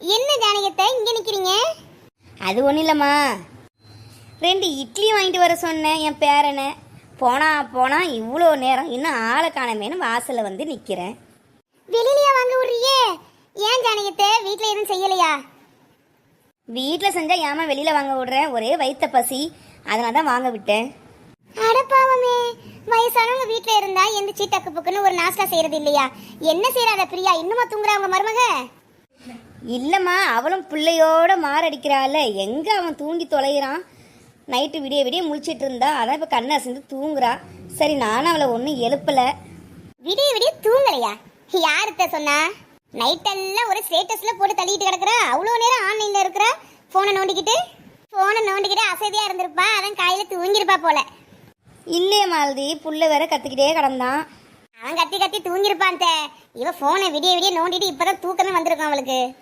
என்ன ஜானகத்தை இங்க நிக்கிறீங்க? அது ஒன்றும் இல்லைம்மா. ரெண்டு இட்லி வாங்கிட்டு வர சொன்னேன் என் பேரனை. போனா போனா இவ்வளோ நேரம் இன்னும் ஆளை காணமேனு வாசலில் வந்து நிற்கிறேன் வெளியிலயா வாங்க விடுறியே ஏன் ஜானகத்தை? வீட்ல எதுவும் செய்யலையா? வீட்டில் செஞ்சால் ஏமா வெளியில் வாங்க விடுறேன் ஒரே வயித்த பசி. அதனால தான் வாங்க விட்டேன். அடப்பாவமே வயசானவங்க வீட்ல இருந்தா எந்த சீட்டக்கு புக்குன்னு ஒரு நாஸ்டா செய்யறது இல்லையா? என்ன செய்யறாத பிரியா? இன்னுமா தூங்குறா உங்க மருமக? இல்லைம்மா அவளும் பிள்ளையோட மாரடிக்கிறாள். எங்கே அவன் தூங்கி தொலைகிறான்? நைட்டு விடிய விடிய முழிச்சிட்டு இருந்தா அதான் இப்போ கண்ணை அசந்து தூங்குறா. சரி நானும் அவளை ஒன்றும் எழுப்பலை. விடிய விடிய தூங்கலையா? யாருத்த சொன்னா? நைட் எல்லாம் ஒரு ஸ்டேட்டஸ்ல போட்டு தள்ளிட்டு கிடக்குறா. அவ்வளோ நேரம் ஆன்லைன்ல இருக்கிறா? போனை நோண்டிக்கிட்டு போனை நோண்டிக்கிட்டு அசதியா இருந்திருப்பா. அதான் காலையில தூங்கிருப்பா போல. இல்லையே மாலதி. புள்ள வேற கத்திக்கிட்டே கிடந்தான். அவன் கத்தி கத்தி தூங்கிருப்பான் தே. இவ போனை விடிய விடிய நோண்டிட்டு இப்பதான் தூக்கமே வந்திருக்கும் அவளுக்கு.